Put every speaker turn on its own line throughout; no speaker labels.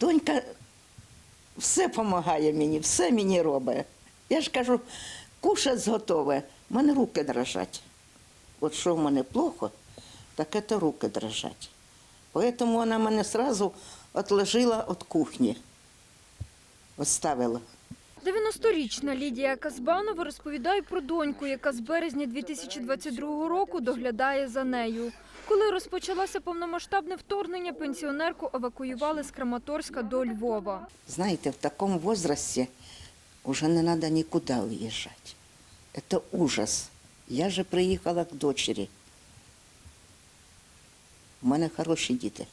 Донька все допомагає мені, все мені робить. Я ж кажу, кушать зготове, в мене руки дрожать. От що в мене плохо, так це руки дрожать. Поэтому вона мене одразу відложила від кухні. Оставила.
90-річна Лідія Казбанова розповідає про доньку, яка з березня 2022 року доглядає за нею. Коли розпочалося повномасштабне вторгнення, пенсіонерку евакуювали з Краматорська до Львова.
Знаете, в таком возрасте уже не надо никуда уезжать. Это ужас. Я же приїхала к дочері. У мене хороші діти.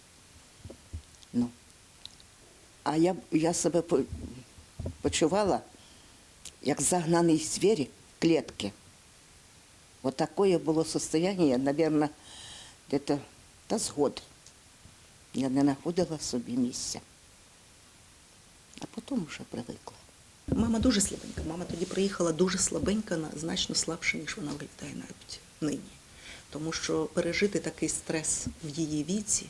Ну. А я, я себе почувала, як загнаний звір клітки. Вот такое було состояние, наверное, где-то та з год. Я не знаходила собі місця. А потім вже привикла.
Мама дуже слабенька. Мама тоді приїхала дуже слабенька, значно слабше, ніж вона виглядає навіть нині. Тому що пережити такий стрес в її віці,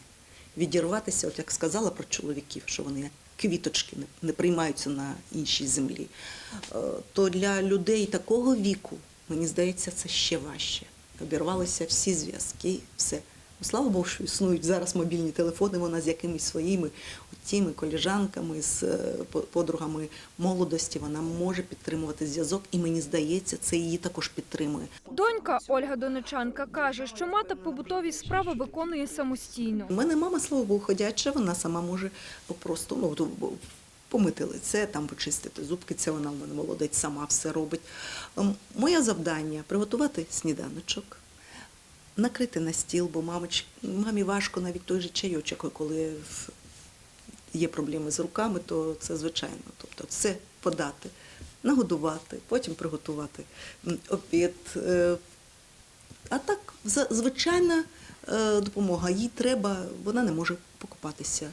відірватися, от як сказала про чоловіків, що вони як квіточки не, не приймаються на іншій землі, е, то для людей такого віку, мені здається, це ще важче. Обірвалися всі зв'язки, все. Ну, Слава Богу, що існують зараз мобільні телефони, вона з якимись своїми от тими коліжанками, з е, по- подругами молодості, вона може підтримувати зв'язок, і мені здається, це її також підтримує.
Донька Ольга Донечанка каже, що мати побутові справи виконує самостійно.
У мене мама, слава Богу, ходяча, вона сама може просто ну, помити лице, там почистити зубки, це вона в мене молодець, сама все робить. Ем, Моє завдання приготувати сніданочок, накрити на стіл, бо мамич, мамі важко навіть той же чайочок, коли є проблеми з руками, то це звичайно. Тобто це подати, нагодувати, потім приготувати обід. е, а так, звичайна е, допомога. Їй треба, вона не може покупатися.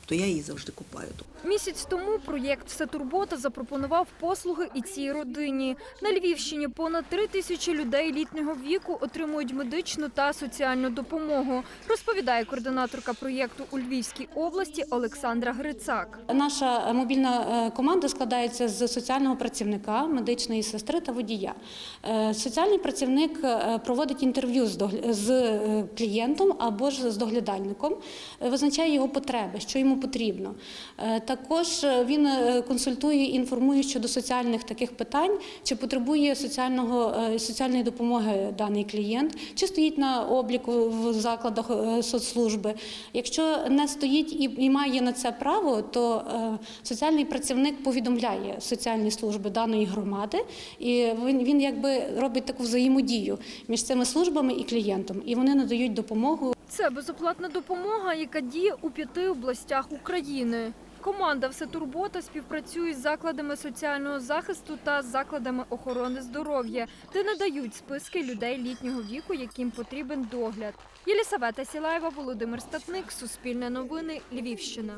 Тобто я її завжди купаю.
Місяць тому проєкт «Все турбота» запропонував послуги і цій родині. На Львівщині понад три тисячі людей літнього віку отримують медичну та соціальну допомогу, розповідає координаторка проєкту у Львівській області Олександра Грицак.
Наша мобільна е, команда складається з соціального працівника, медичної сестри та водія. Е, Соціальний працівник е, проводить інтерв'ю з догля- з клієнтом або ж з доглядальником, визначає його потреби, що йому потрібно. Е, Також е, він е, консультує і інформує щодо соціальних таких питань, чи потребує соціального, соціальної допомоги даний клієнт, чи стоїть на обліку в закладах соцслужби. Якщо не стоїть і, має на це право, то соціальний працівник повідомляє соціальні служби даної громади, і він, він якби робить таку взаємодію між цими службами і клієнтом, і вони надають допомогу
Це безоплатна допомога, яка діє у п'яти областях України. Команда «Все турбота» співпрацює з закладами соціального захисту та закладами охорони здоров'я, де надають списки людей літнього віку, яким потрібен догляд. Єлісавета Сілаєва, Володимир Статник, Суспільне новини, Львівщина.